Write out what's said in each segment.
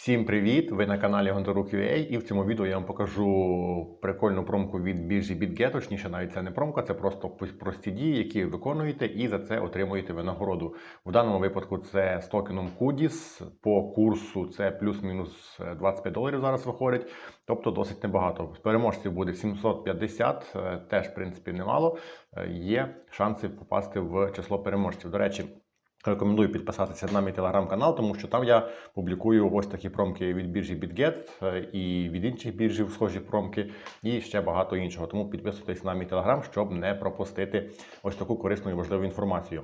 Всім привіт! Ви на каналі Гонторук.ua і в цьому відео я вам покажу прикольну промку від біржі BitGet. Точніше, навіть це не промка, це просто прості дії, які ви виконуєте, і за це отримуєте винагороду. В даному випадку це з токеном Kudis. По курсу це плюс-мінус е, 25 доларів зараз виходить, тобто досить небагато. Переможців буде 750, е, теж в принципі немало. Е, Є шанси попасти в число переможців. До речі. Рекомендую підписатися на мій телеграм-канал, тому що там я публікую ось такі промки від біржі BitGet е, і від інших біржів схожі промки, і ще багато іншого. Тому підписуйтесь на мій телеграм, щоб не пропустити ось таку корисну і важливу інформацію.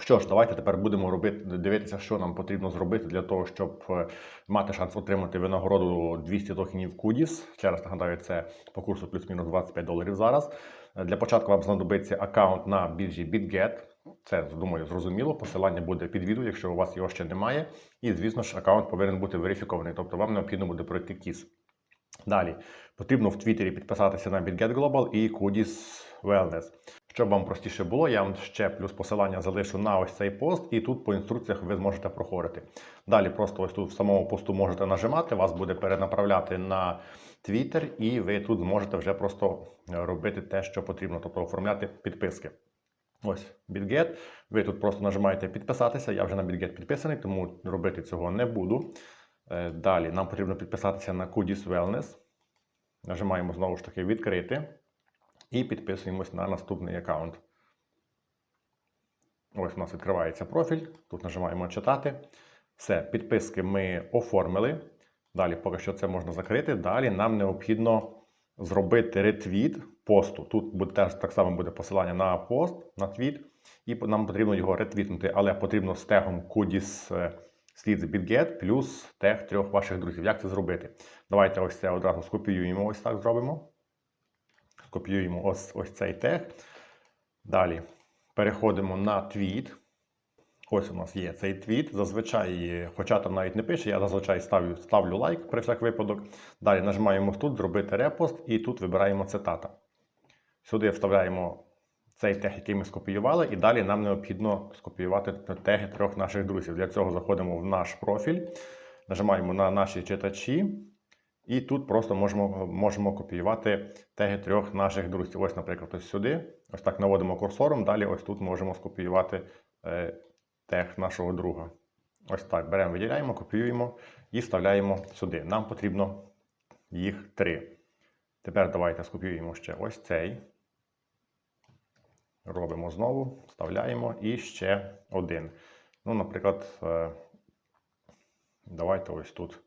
Що ж, давайте тепер будемо робити дивитися, що нам потрібно зробити для того, щоб е, мати шанс отримати винагороду 200 токенів Kudis. Ще раз нагадаю, це по курсу плюс-мінус 25 доларів зараз. Е, Для початку вам знадобиться аккаунт на біржі BitGet. Це думаю зрозуміло. Посилання буде під відео, якщо у вас його ще немає. І звісно ж, аккаунт повинен бути верифікований, тобто вам необхідно буде пройти кіс. Далі потрібно в Твіттері підписатися на BitGet Global і Kudis Wellness. Щоб вам простіше було, я вам ще плюс посилання залишу на ось цей пост, і тут по інструкціях ви зможете проходити. Далі просто ось тут в самому посту можете нажимати, вас буде перенаправляти на Twitter, і ви тут зможете вже просто робити те, що потрібно, тобто оформляти підписки. Ось BitGet. Ви тут просто нажимаєте підписатися. Я вже на BitGet підписаний, тому робити цього не буду. Е, Далі нам потрібно підписатися на Kudis Wellness. Нажимаємо знову ж таки відкрити і підписуємось на наступний аккаунт. Ось у нас відкривається профіль. Тут нажимаємо читати. Все, підписки ми оформили. Далі, поки що це можна закрити. Далі нам необхідно зробити ретвіт посту. Тут буде теж так само буде посилання на пост, на твіт, і нам потрібно його ретвітнути, але потрібно з тегом Kudis е, слід BitGet плюс тег трьох ваших друзів. Як це зробити? Давайте ось це одразу скопіюємо, ось так зробимо. Скопіюємо ось, ось цей тег. Далі переходимо на твіт. Ось у нас є цей твіт. Зазвичай, хоча там навіть не пише, я зазвичай ставлю, ставлю лайк при всяк випадок. Далі нажимаємо тут зробити репост і тут вибираємо цитата. Сюди вставляємо цей тег, який ми скопіювали, і далі нам необхідно скопіювати теги трьох наших друзів. Для цього заходимо в наш профіль, нажимаємо на наші читачі, і тут просто можемо, можемо копіювати теги трьох наших друзів. Ось, наприклад, ось сюди. Ось так наводимо курсором. Далі ось тут можемо скопіювати е, тег нашого друга. Ось так. Беремо, виділяємо, копіюємо і вставляємо сюди. Нам потрібно їх три. Тепер давайте скопіюємо ще ось цей. Робимо знову, вставляємо і ще один. Ну, наприклад, е, давайте ось тут.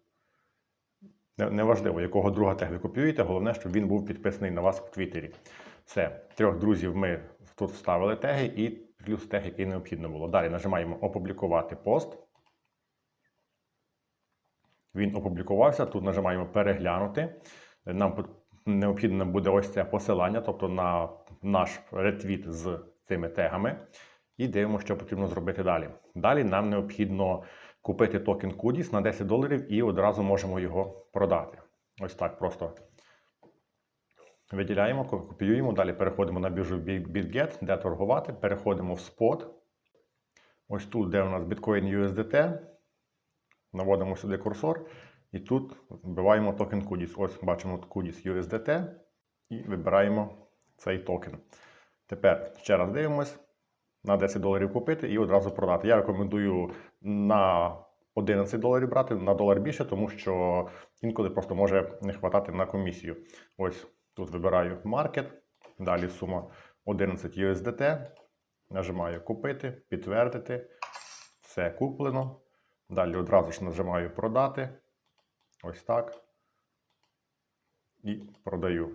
Неважливо, якого друга тег ви копіюєте, головне, щоб він був підписаний на вас в Твіттері. Все, трьох друзів ми тут вставили теги і плюс тег, який необхідно було. Далі нажимаємо опублікувати пост. Він опублікувався. Тут нажимаємо переглянути. Нам необхідно буде ось це посилання, тобто на наш ретвіт з цими тегами. І дивимося, що потрібно зробити далі. Далі нам необхідно купити токен Kudis на 10 доларів і одразу можемо його продати. Ось так просто виділяємо, копіюємо. Далі переходимо на біржу BitGet, де торгувати. Переходимо в спот. Ось тут, де у нас Bitcoin USDT. Наводимо сюди курсор. І тут вбиваємо токен Kudis. Ось бачимо Kudis USDT і вибираємо цей токен. Тепер ще раз дивимось. На 10 доларів купити і одразу продати. Я рекомендую на 11 доларів брати, на долар більше, тому що інколи просто може не хватати на комісію. Ось тут вибираю Market, далі сума 11 USDT. Нажимаю купити, підтвердити. Все куплено. Далі одразу ж нажимаю продати. Ось так. І продаю.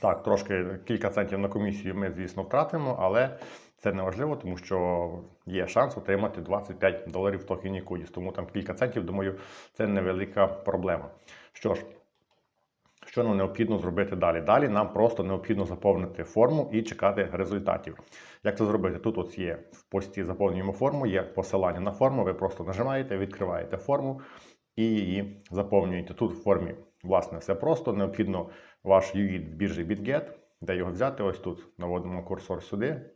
Так, трошки кілька центів на комісію ми, звісно, втратимо, але це не важливо, тому що є шанс отримати 25 доларів в токені Kudis. Тому там кілька центів, думаю, це невелика проблема. Що ж, що нам необхідно зробити далі? Далі нам просто необхідно заповнити форму і чекати результатів. Як це зробити? Тут ось є в пості заповнюємо форму, є посилання на форму. Ви просто нажимаєте, відкриваєте форму і її заповнюєте. Тут в формі, власне, все просто. Необхідно ваш UID в біржі BitGet, де його взяти. Ось тут наводимо курсор сюди.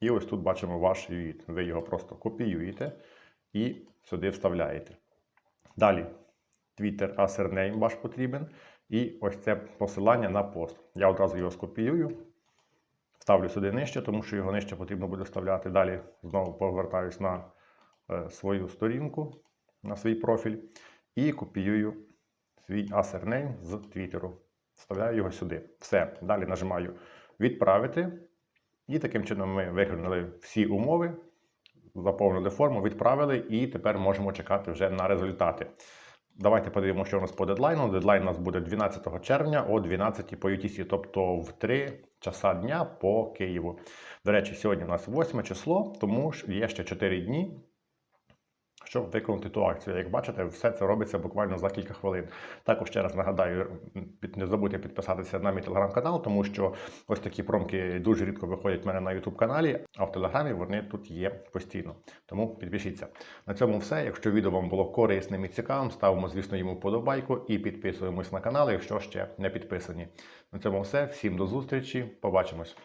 І ось тут бачимо ваш UID. Ви його просто копіюєте і сюди вставляєте. Далі Twitter username ваш потрібен. І ось це посилання на пост. Я одразу його скопіюю, ставлю сюди нижче, тому що його нижче потрібно буде вставляти. Далі знову повертаюсь на е, свою сторінку, на свій профіль і копіюю свій username з Твіттеру. Вставляю його сюди. Все. Далі нажимаю відправити. І таким чином ми виглянули всі умови, заповнили форму, відправили, і тепер можемо чекати вже на результати. Давайте подивимося, що у нас по дедлайну. Дедлайн у нас буде 12 червня о 12 по UTC, тобто в 3 часа дня по Києву. До речі, сьогодні у нас 8 число, тому є ще 4 дні. Щоб виконати ту акцію, як бачите, все це робиться буквально за кілька хвилин. Також ще раз нагадаю, не забудьте підписатися на мій телеграм-канал, тому що ось такі промки дуже рідко виходять в мене на YouTube каналі, а в телеграмі вони тут є постійно. Тому підпишіться. На цьому все. Якщо відео вам було корисним і цікавим, ставимо, звісно, йому вподобайку і підписуємось на канал, якщо ще не підписані. На цьому все. Всім до зустрічі. Побачимось.